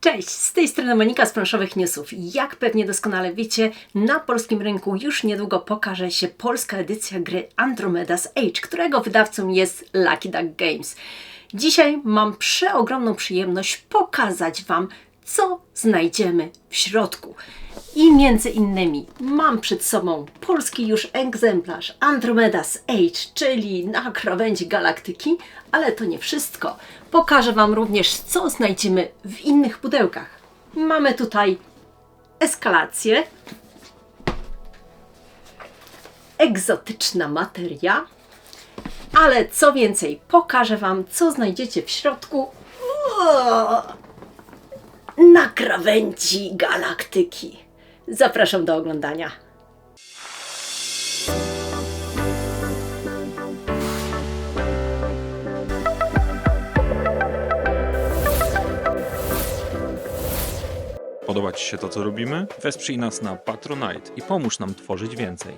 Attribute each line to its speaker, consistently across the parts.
Speaker 1: Cześć, z tej strony Monika z planszowych newsów. Jak pewnie doskonale wiecie, na polskim rynku już niedługo pokaże się polska edycja gry Andromeda's Age, którego wydawcą jest Lucky Duck Games. Dzisiaj mam przeogromną przyjemność pokazać Wam, co znajdziemy w środku. I między innymi mam przed sobą polski już egzemplarz Andromeda's Age, czyli na krawędzi galaktyki, ale to nie wszystko. Pokażę Wam również, co znajdziemy w innych pudełkach. Mamy tutaj eskalację, egzotyczna materia, ale co więcej, pokażę Wam, co znajdziecie w środku. Uuu, na krawędzi galaktyki. Zapraszam do oglądania.
Speaker 2: Podoba Ci się to, co robimy? Wesprzyj nas na Patronite i pomóż nam tworzyć więcej.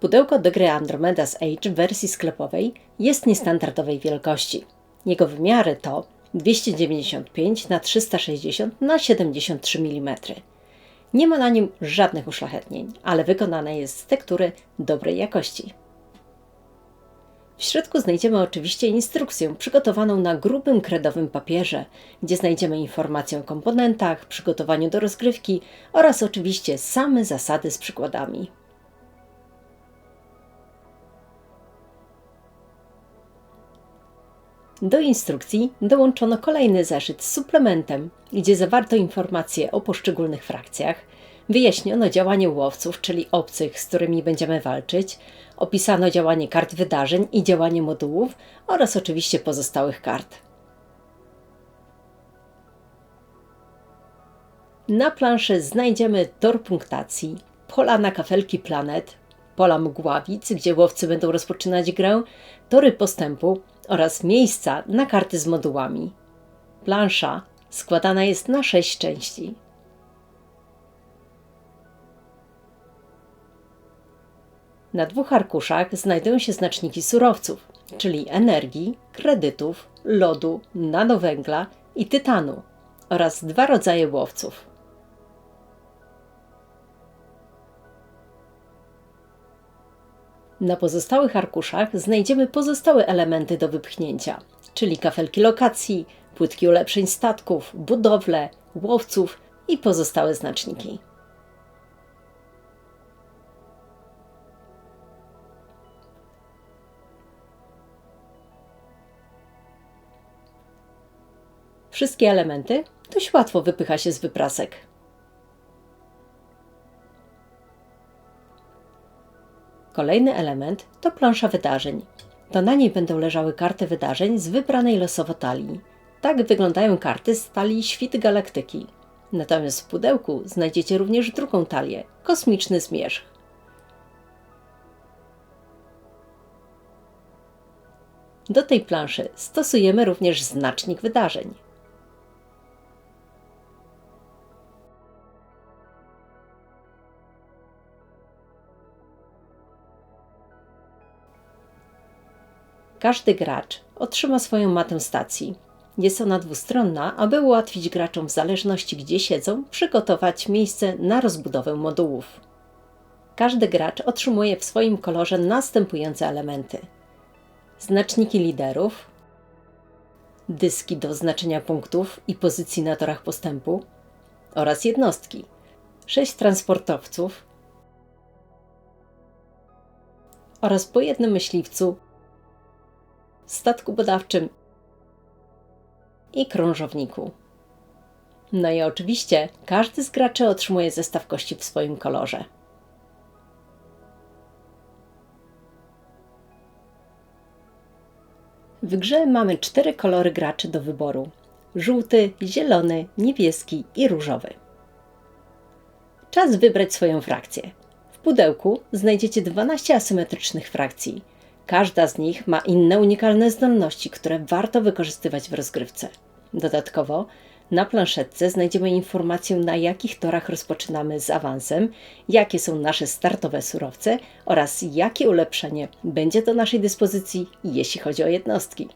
Speaker 1: Pudełko do gry Andromeda's Age w wersji sklepowej jest niestandardowej wielkości. Jego wymiary to 295 na 360 na 73 mm. Nie ma na nim żadnych uszlachetnień, ale wykonane jest z tektury dobrej jakości. W środku znajdziemy oczywiście instrukcję przygotowaną na grubym kredowym papierze, gdzie znajdziemy informacje o komponentach, przygotowaniu do rozgrywki oraz oczywiście same zasady z przykładami. Do instrukcji dołączono kolejny zeszyt z suplementem, gdzie zawarto informacje o poszczególnych frakcjach, wyjaśniono działanie łowców, czyli obcych, z którymi będziemy walczyć, opisano działanie kart wydarzeń i działanie modułów oraz oczywiście pozostałych kart. Na planszy znajdziemy tor punktacji, pola na kafelki planet, pola mgławic, gdzie łowcy będą rozpoczynać grę, tory postępu oraz miejsca na karty z modułami. Plansza składana jest na sześć części. Na dwóch arkuszach znajdują się znaczniki surowców, czyli energii, kredytów, lodu, nanowęgla i tytanu oraz dwa rodzaje łowców. Na pozostałych arkuszach znajdziemy pozostałe elementy do wypchnięcia, czyli kafelki lokacji, płytki ulepszeń statków, budowle, łowców i pozostałe znaczniki. Wszystkie elementy dość łatwo wypycha się z wyprasek. Kolejny element to plansza wydarzeń. To na niej będą leżały karty wydarzeń z wybranej losowo talii. Tak wyglądają karty z talii Świt Galaktyki. Natomiast w pudełku znajdziecie również drugą talię Kosmiczny Zmierzch. Do tej planszy stosujemy również znacznik wydarzeń. Każdy gracz otrzyma swoją matę stacji. Jest ona dwustronna, aby ułatwić graczom w zależności gdzie siedzą, przygotować miejsce na rozbudowę modułów. Każdy gracz otrzymuje w swoim kolorze następujące elementy: znaczniki liderów, dyski do oznaczenia punktów i pozycji na torach postępu oraz jednostki, sześć transportowców oraz po jednym myśliwcu statku badawczym i krążowniku. No i oczywiście każdy z graczy otrzymuje zestaw kości w swoim kolorze. W grze mamy cztery kolory graczy do wyboru: żółty, zielony, niebieski i różowy. Czas wybrać swoją frakcję. W pudełku znajdziecie 12 asymetrycznych frakcji – Każda z nich ma inne unikalne zdolności, które warto wykorzystywać w rozgrywce. Dodatkowo na planszetce znajdziemy informację, na jakich torach rozpoczynamy z awansem, jakie są nasze startowe surowce oraz jakie ulepszenie będzie do naszej dyspozycji, jeśli chodzi o jednostki.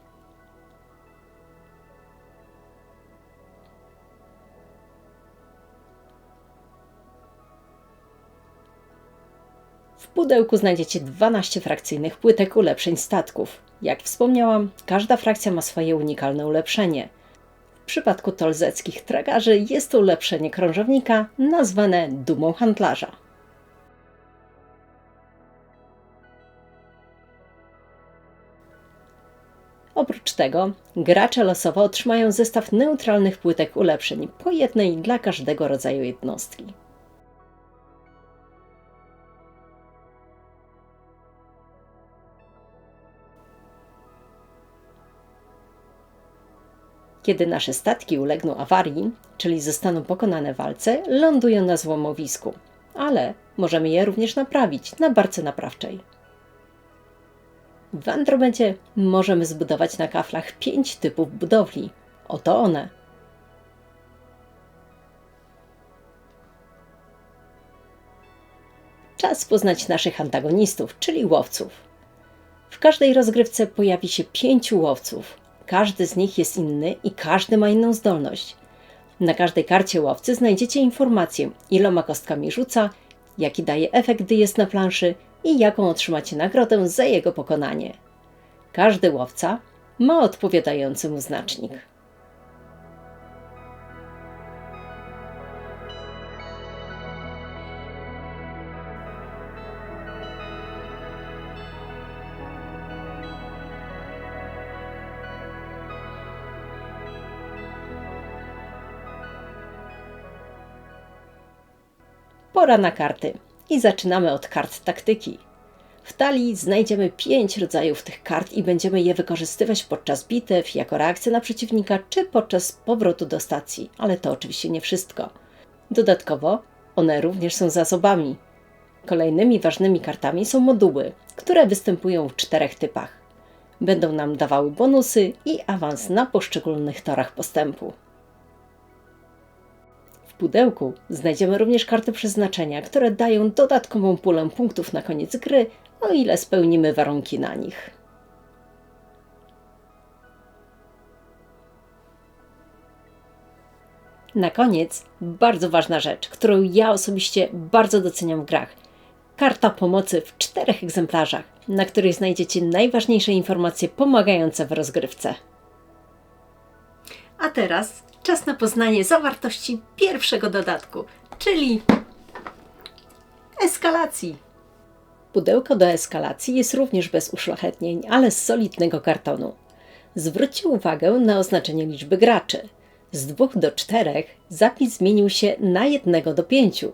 Speaker 1: Pudełku znajdziecie 12 frakcyjnych płytek ulepszeń statków. Jak wspomniałam, każda frakcja ma swoje unikalne ulepszenie. W przypadku tolzeckich tragarzy jest to ulepszenie krążownika nazwane dumą handlarza. Oprócz tego, gracze losowo otrzymają zestaw neutralnych płytek ulepszeń, po jednej dla każdego rodzaju jednostki. Kiedy nasze statki ulegną awarii, czyli zostaną pokonane w walce, lądują na złomowisku, ale możemy je również naprawić na barce naprawczej. W Andromedzie możemy zbudować na kaflach pięć typów budowli. Oto one. Czas poznać naszych antagonistów, czyli łowców. W każdej rozgrywce pojawi się pięciu łowców. Każdy z nich jest inny i każdy ma inną zdolność. Na każdej karcie łowcy znajdziecie informację, iloma kostkami rzuca, jaki daje efekt, gdy jest na planszy i jaką otrzymacie nagrodę za jego pokonanie. Każdy łowca ma odpowiadający mu znacznik. Pora na karty i zaczynamy od kart taktyki. W talii znajdziemy pięć rodzajów tych kart i będziemy je wykorzystywać podczas bitew, jako reakcję na przeciwnika, czy podczas powrotu do stacji, ale to oczywiście nie wszystko. Dodatkowo one również są zasobami. Kolejnymi ważnymi kartami są moduły, które występują w czterech typach. Będą nam dawały bonusy i awans na poszczególnych torach postępu. Pudełku znajdziemy również karty przeznaczenia, które dają dodatkową pulę punktów na koniec gry, o ile spełnimy warunki na nich. Na koniec bardzo ważna rzecz, którą ja osobiście bardzo doceniam w grach. Karta pomocy w czterech egzemplarzach, na której znajdziecie najważniejsze informacje pomagające w rozgrywce. A teraz czas na poznanie zawartości pierwszego dodatku, czyli eskalacji. Pudełko do eskalacji jest również bez uszlachetnień, ale z solidnego kartonu. Zwróćcie uwagę na oznaczenie liczby graczy. Z dwóch do czterech zapis zmienił się na jednego do pięciu.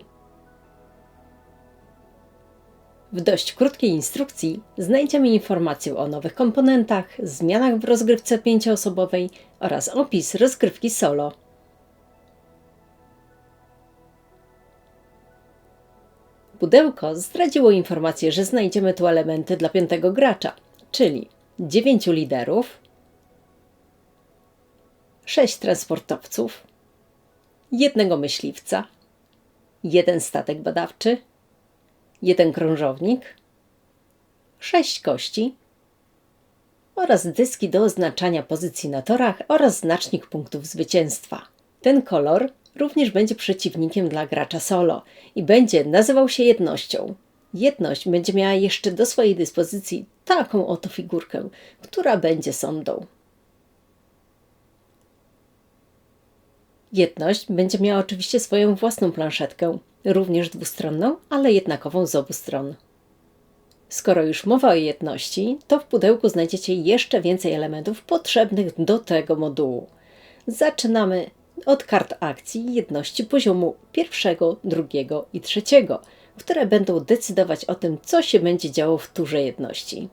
Speaker 1: W dość krótkiej instrukcji znajdziemy informację o nowych komponentach, zmianach w rozgrywce pięcioosobowej oraz opis rozgrywki solo. Pudełko zdradziło informację, że znajdziemy tu elementy dla piątego gracza, czyli dziewięciu liderów, sześć transportowców, jednego myśliwca, jeden statek badawczy, jeden krążownik, sześć kości oraz dyski do oznaczania pozycji na torach oraz znacznik punktów zwycięstwa. Ten kolor również będzie przeciwnikiem dla gracza solo i będzie nazywał się jednością. Jedność będzie miała jeszcze do swojej dyspozycji taką oto figurkę, która będzie sondą. Jedność będzie miała oczywiście swoją własną planszetkę, również dwustronną, ale jednakową z obu stron. Skoro już mowa o jedności, to w pudełku znajdziecie jeszcze więcej elementów potrzebnych do tego modułu. Zaczynamy od kart akcji jedności poziomu pierwszego, drugiego i trzeciego, które będą decydować o tym, co się będzie działo w turze jedności.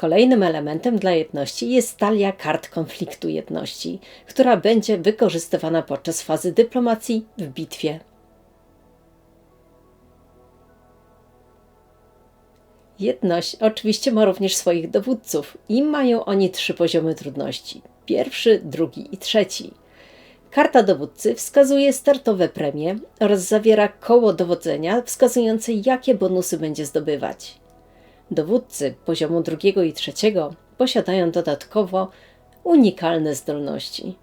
Speaker 1: Kolejnym elementem dla jedności jest talia kart konfliktu jedności, która będzie wykorzystywana podczas fazy dyplomacji w bitwie. Jedność oczywiście ma również swoich dowódców i mają oni trzy poziomy trudności: pierwszy, drugi i trzeci. Karta dowódcy wskazuje startowe premie oraz zawiera koło dowodzenia wskazujące, jakie bonusy będzie zdobywać. Dowódcy poziomu drugiego i trzeciego posiadają dodatkowo unikalne zdolności.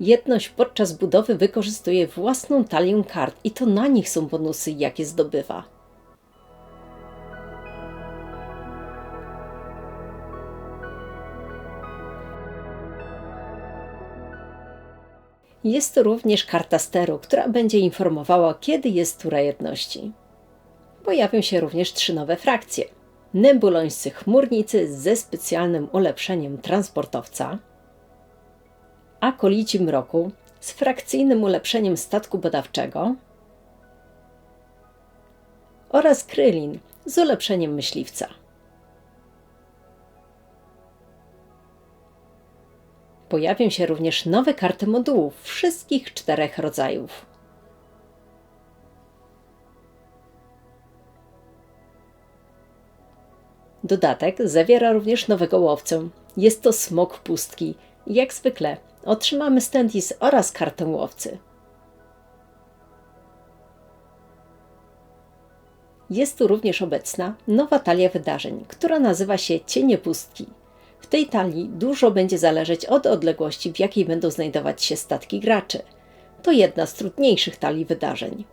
Speaker 1: Jedność podczas budowy wykorzystuje własną talię kart i to na nich są bonusy, jakie zdobywa. Jest to również karta steru, która będzie informowała, kiedy jest tura jedności. Pojawią się również trzy nowe frakcje. Nebulońscy chmurnicy ze specjalnym ulepszeniem transportowca, Akolici Mroku z frakcyjnym ulepszeniem statku badawczego oraz Krylin z ulepszeniem myśliwca. Pojawią się również nowe karty modułów wszystkich czterech rodzajów. Dodatek zawiera również nowego łowcę. Jest to smok pustki. Jak zwykle otrzymamy Stendis oraz kartę łowcy. Jest tu również obecna nowa talia wydarzeń, która nazywa się Cienie Pustki. W tej talii dużo będzie zależeć od odległości, w jakiej będą znajdować się statki graczy. To jedna z trudniejszych talii wydarzeń.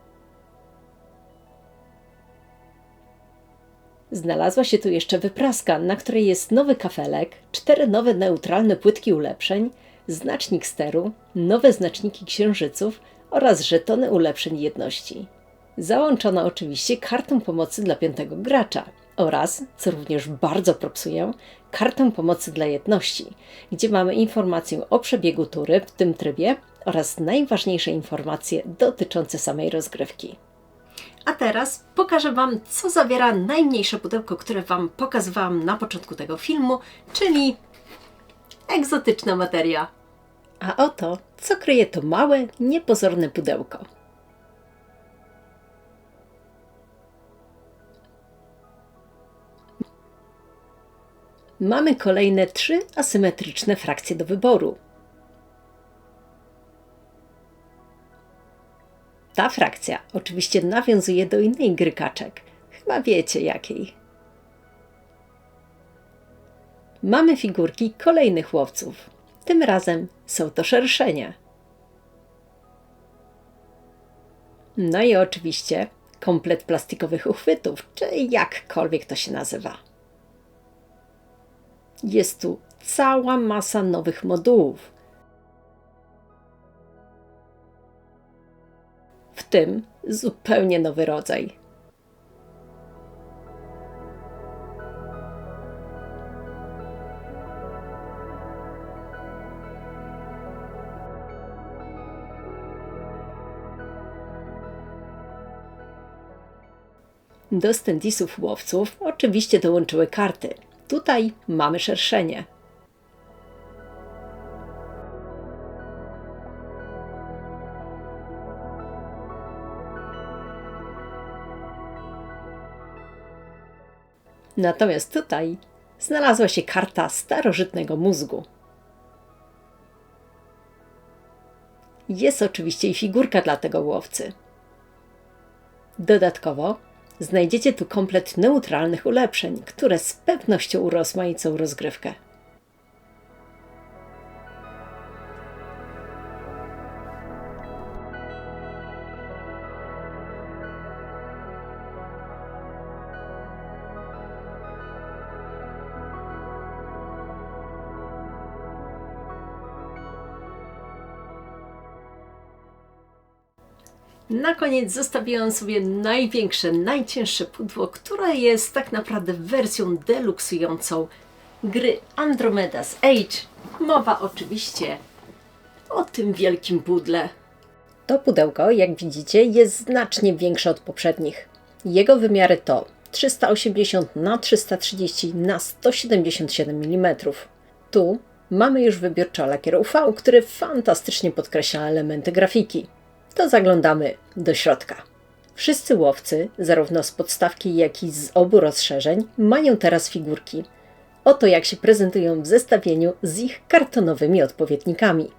Speaker 1: Znalazła się tu jeszcze wypraska, na której jest nowy kafelek, cztery nowe neutralne płytki ulepszeń, znacznik steru, nowe znaczniki księżyców oraz żetony ulepszeń jedności. Załączono oczywiście kartę pomocy dla piątego gracza oraz, co również bardzo propsuję, kartę pomocy dla jedności, gdzie mamy informację o przebiegu tury w tym trybie oraz najważniejsze informacje dotyczące samej rozgrywki. A teraz pokażę Wam, co zawiera najmniejsze pudełko, które Wam pokazywałam na początku tego filmu, czyli egzotyczna materia. A oto, co kryje to małe, niepozorne pudełko. Mamy kolejne trzy asymetryczne frakcje do wyboru. Ta frakcja oczywiście nawiązuje do innej gry kaczek. Chyba wiecie jakiej. Mamy figurki kolejnych łowców. Tym razem są to szerszenia. No i oczywiście komplet plastikowych uchwytów, czy jakkolwiek to się nazywa. Jest tu cała masa nowych modułów. W tym zupełnie nowy rodzaj. Do stendisów łowców oczywiście dołączyły karty. Tutaj mamy szerszenie. Natomiast tutaj znalazła się karta starożytnego mózgu. Jest oczywiście i figurka dla tego łowcy. Dodatkowo Znajdziecie tu komplet neutralnych ulepszeń, które z pewnością urozmaicą rozgrywkę. Na koniec zostawiłam sobie największe, najcięższe pudło, które jest tak naprawdę wersją deluksującą gry Andromeda's Age. Mowa oczywiście o tym wielkim pudle. To pudełko, jak widzicie, jest znacznie większe od poprzednich. Jego wymiary to 380 na 330 na 177 mm. Tu mamy już wybiórczo lakier UV, który fantastycznie podkreśla elementy grafiki to zaglądamy do środka. Wszyscy łowcy, zarówno z podstawki, jak i z obu rozszerzeń, mają teraz figurki. Oto jak się prezentują w zestawieniu z ich kartonowymi odpowiednikami.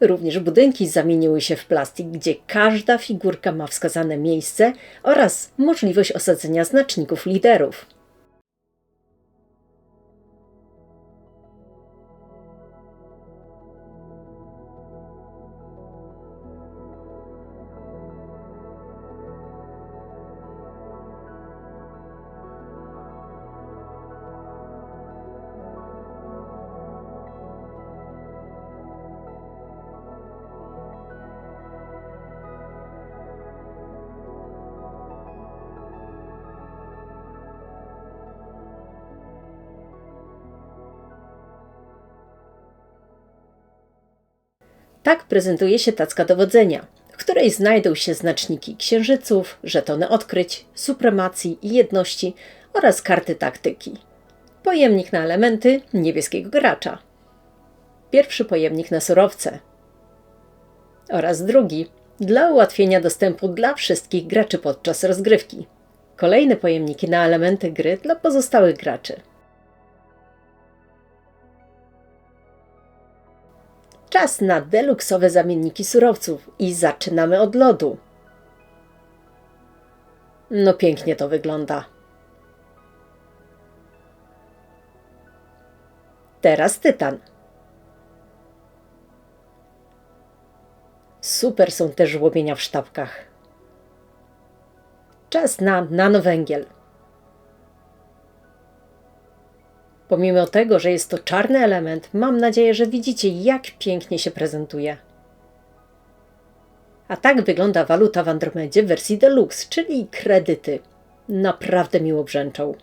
Speaker 1: Również budynki zamieniły się w plastik, gdzie każda figurka ma wskazane miejsce oraz możliwość osadzenia znaczników liderów. Tak prezentuje się tacka dowodzenia, w której znajdą się znaczniki księżyców, żetony odkryć, supremacji i jedności oraz karty taktyki. Pojemnik na elementy niebieskiego gracza. Pierwszy pojemnik na surowce. Oraz drugi dla ułatwienia dostępu dla wszystkich graczy podczas rozgrywki. Kolejne pojemniki na elementy gry dla pozostałych graczy. Czas na deluksowe zamienniki surowców i zaczynamy od lodu. No pięknie to wygląda. Teraz tytan. Super są te żłobienia w sztabkach. Czas na nanowęgiel. Pomimo tego, że jest to czarny element, mam nadzieję, że widzicie, jak pięknie się prezentuje. A tak wygląda waluta w Andromedzie w wersji deluxe, czyli kredyty. Naprawdę miło brzęczą.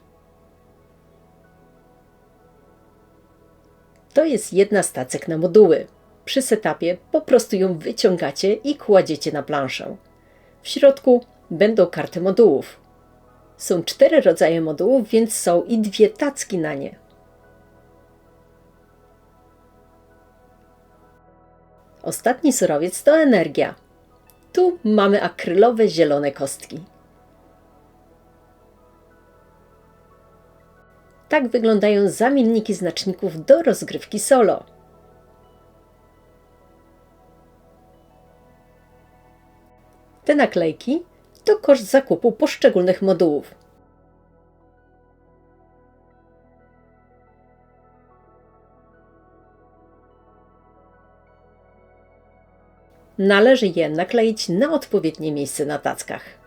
Speaker 1: To jest jedna z tacek na moduły. Przy setupie po prostu ją wyciągacie i kładziecie na planszę. W środku będą karty modułów. Są cztery rodzaje modułów, więc są i dwie tacki na nie. Ostatni surowiec to energia. Tu mamy akrylowe zielone kostki. Tak wyglądają zamienniki znaczników do rozgrywki solo. Te naklejki to koszt zakupu poszczególnych modułów. Należy je nakleić na odpowiednie miejsce na tackach.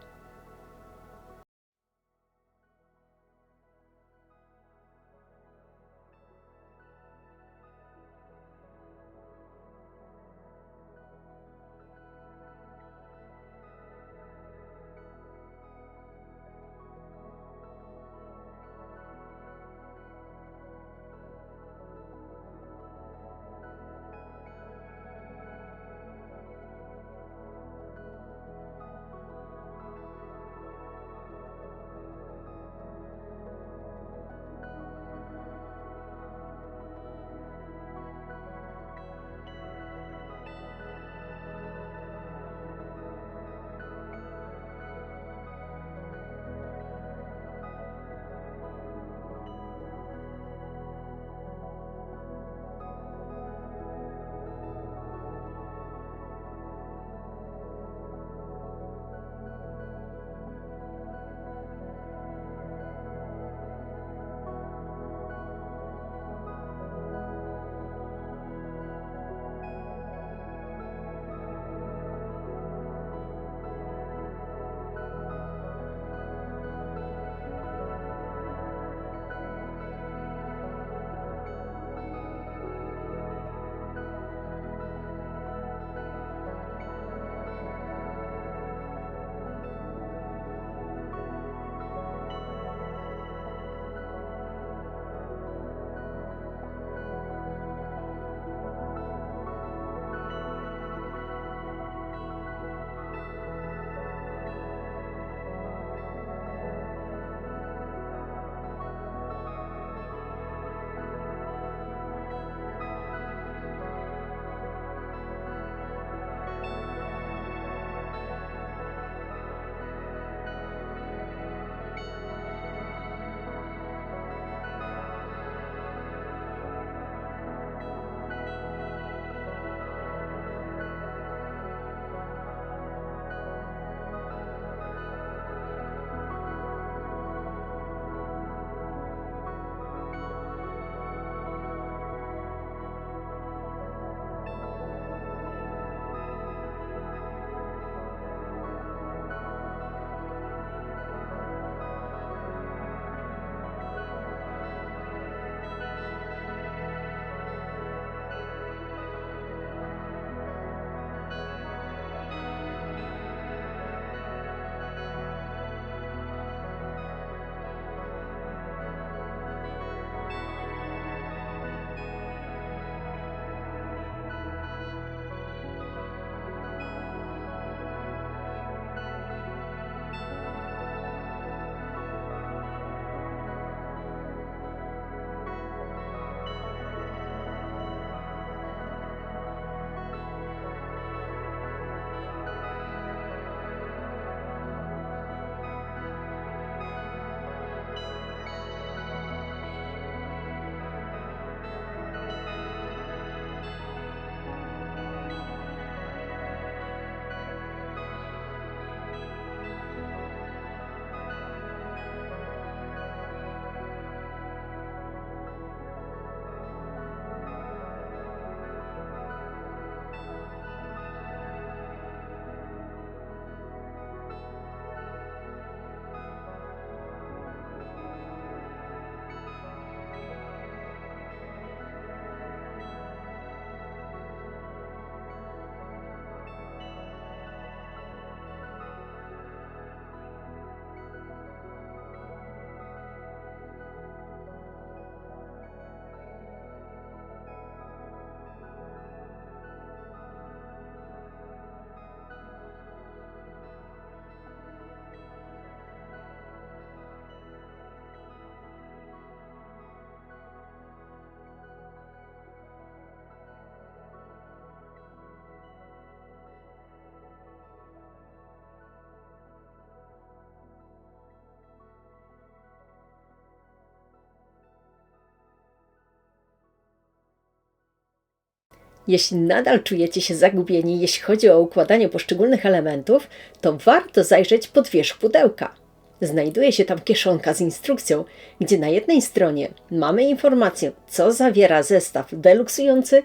Speaker 1: Jeśli nadal czujecie się zagubieni, jeśli chodzi o układanie poszczególnych elementów, to warto zajrzeć pod wierzch pudełka. Znajduje się tam kieszonka z instrukcją, gdzie na jednej stronie mamy informację, co zawiera zestaw deluksujący,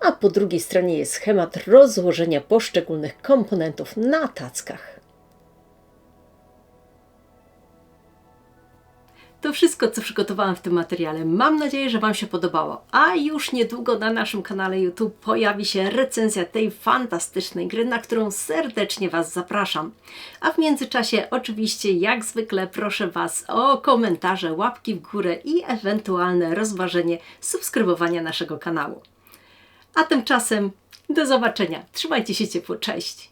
Speaker 1: a po drugiej stronie jest schemat rozłożenia poszczególnych komponentów na tackach. To wszystko, co przygotowałam w tym materiale. Mam nadzieję, że Wam się podobało. A już niedługo na naszym kanale YouTube pojawi się recenzja tej fantastycznej gry, na którą serdecznie Was zapraszam. A w międzyczasie, oczywiście, jak zwykle, proszę Was o komentarze, łapki w górę i ewentualne rozważenie subskrybowania naszego kanału. A tymczasem do zobaczenia. Trzymajcie się ciepło. Cześć.